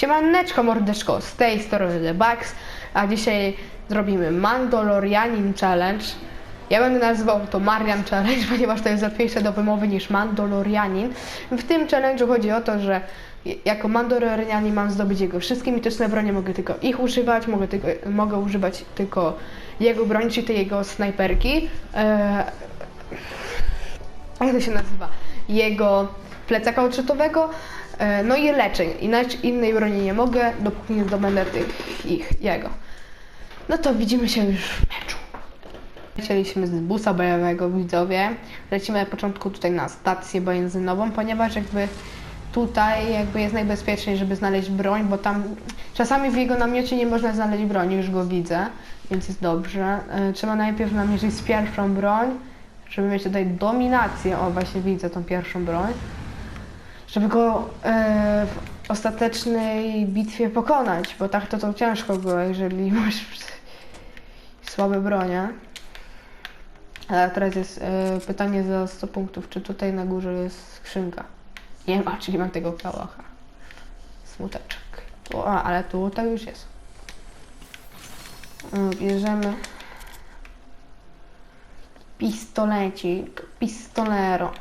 Siemaneczko mordeczko, z tej strony The Bugs, a dzisiaj zrobimy Mandalorianin Challenge. Ja będę nazywał to Marian Challenge, ponieważ to jest łatwiejsze do wymowy niż Mandalorianin. W tym challenge'u chodzi o to, że jako Mandalorianin mam zdobyć jego wszystkie mityczne bronie, mogę tylko ich używać, mogę, tylko, mogę używać tylko jego broni, czyli tej jego snajperki. Eee, jak to się nazywa? Jego plecaka odrzutowego, e, no i leczeń. Inaczej innej broni nie mogę, dopóki nie zdobędę tych ich, jego. No to widzimy się już w meczu. Lecieliśmy z busa bojowego, widzowie. Lecimy na początku tutaj na stację benzynową, ponieważ jakby tutaj jakby jest najbezpieczniej, żeby znaleźć broń, bo tam czasami w jego namiocie nie można znaleźć broni, już go widzę, więc jest dobrze. E, Trzeba najpierw namierzyć z pierwszą broń, żeby mieć tutaj dominację. O, właśnie widzę tą pierwszą broń. Żeby go e, w ostatecznej bitwie pokonać, bo tak to to ciężko go, jeżeli masz słabe bronie. Ale teraz jest e, pytanie za 100 punktów, czy tutaj na górze jest skrzynka? Nie ma, czyli mam tego kałacha. Smuteczek. Tu, ale tutaj już jest. E, Bierzemy pistolecik, pistolero.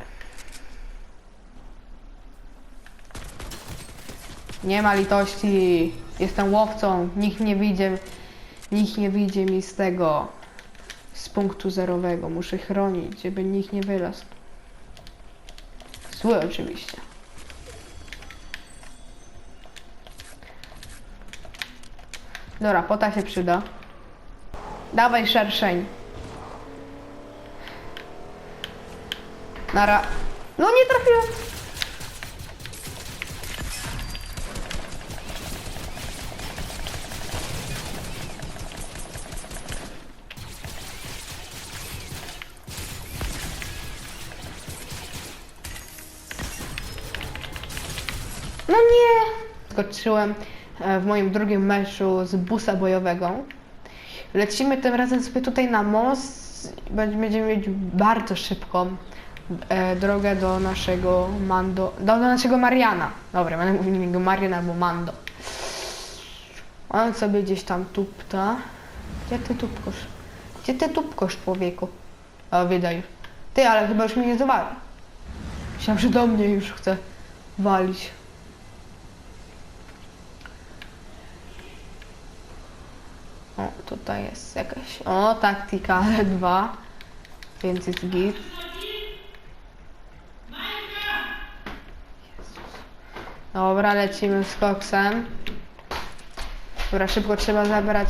Nie ma litości. Jestem łowcą. Nikt nie wyjdzie, nikt nie wyjdzie mi z tego, z punktu zerowego. Muszę chronić, żeby nikt nie wylazł. Zły oczywiście. Dobra, pota się przyda. Dawaj szerszeń. Nara. No nie trafiłem. No nie! Skoczyłem e, w moim drugim meczu z busa bojowego. Lecimy tym razem sobie tutaj na most. Będziemy mieć bardzo szybką e, drogę do naszego Mando. Do, do naszego Mariana. Dobra, będę mówił go Marian albo Mando. On sobie gdzieś tam tupta. Gdzie ty tupkosz? Gdzie ty tupkosz, człowieku? O, widać. Ty, ale chyba już mnie nie zawali. Myślałem, że do mnie już chce walić. O, tutaj jest jakaś. O, taktika, ale dwa. Więc jest git. Dobra, lecimy z koksem. Dobra, szybko trzeba zabrać.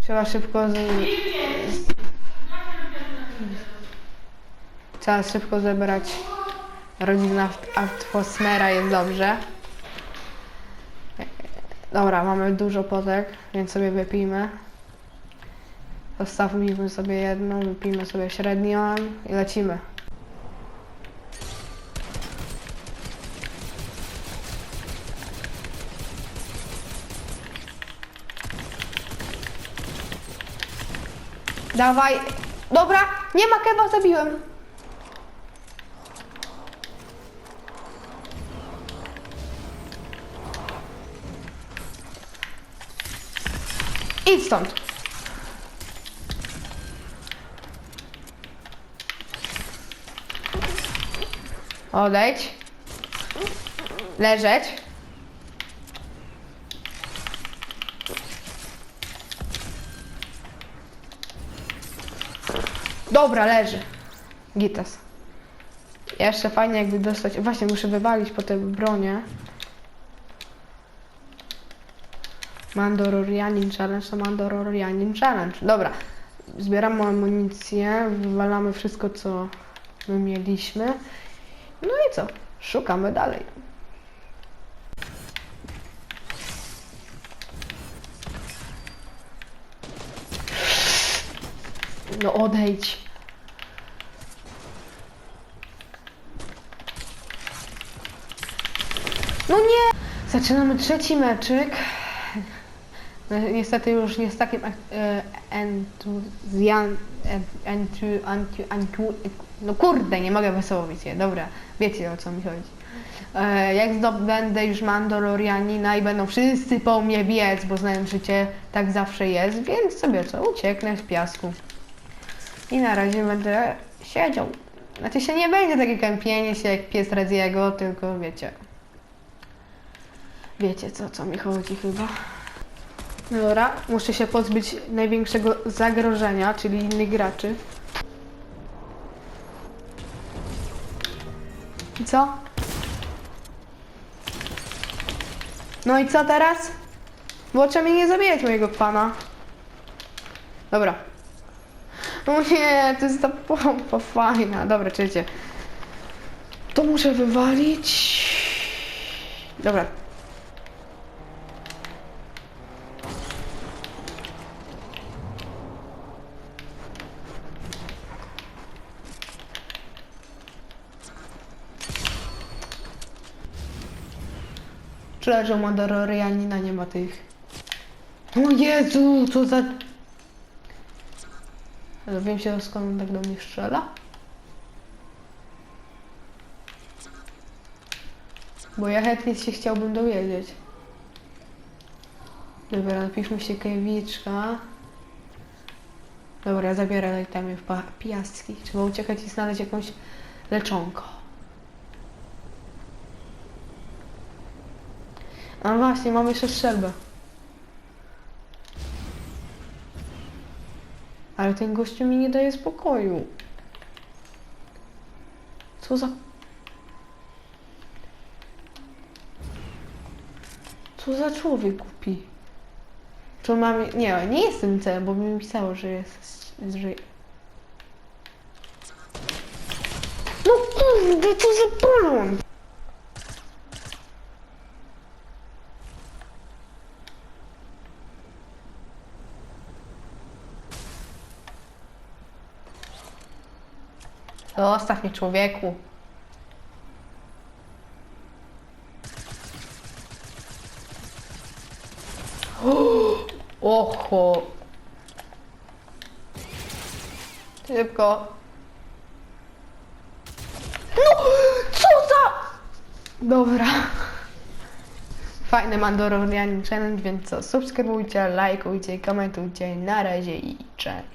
Trzeba szybko z... z... Trzeba szybko zebrać rodzinę atmosfera jest dobrze. Dobra, mamy dużo potek, więc sobie wypijmy. Zostawimy sobie jedną, wypijmy sobie średnią i lecimy. Dawaj. Dobra, nie ma kewa, zabiłem. Idź stąd. Odejdź. Leżeć. Dobra, leży. Gitas. Jeszcze fajnie jakby dostać... Właśnie, muszę wywalić po te bronie. Mandalorianin Challenge to Mandalorianin Challenge. Dobra, zbieramy amunicję, wywalamy wszystko, co my mieliśmy. No i co? Szukamy dalej. No odejdź. No nie! Zaczynamy trzeci meczyk. Niestety już nie z takim e, entuzjan... e, Entu, antu, antu, no kurde, nie mogę wysłowić się. Dobra, wiecie o co mi chodzi. e, jak zdobędę już Mandalorianina i będą wszyscy po mnie biec, bo znają życie, tak zawsze jest, więc sobie co, ucieknę z piasku. I na razie będę siedział. Znaczy się nie będzie takie kępienie się jak pies Reziego, tylko wiecie. Wiecie co, co mi chodzi chyba. No Dobra, muszę się pozbyć największego zagrożenia, czyli innych graczy. I co? No i co teraz? Bo trzeba mi nie zabijać mojego pana. Dobra. No nie, to jest ta pompa fajna. Dobra, czekajcie. To muszę wywalić. Dobra. Leżą Mandalorianina, nie ma tych. O Jezu, co za... Ale wiem się skąd on tak do mnie strzela. Bo ja chętnie się chciałbym dowiedzieć. Dobra, napiszmy się Kewiczka. Dobra, zabieraj tam w pa- piaski. Trzeba uciekać i znaleźć jakąś leczonko. A właśnie, mam jeszcze strzelbę. Ale ten gościu mi nie daje spokoju. Co za... Co za człowiek głupi? Czy on ma... mi- Nie, nie jestem C, bo mi pisało, że jest... Że... No kurde, co za balon! Zostaw mnie człowieku. Oho. Szybko. No, co za... Dobra. Fajny Mandalorianin challenge, więc co, subskrybujcie, lajkujcie, komentujcie. Na razie i cześć.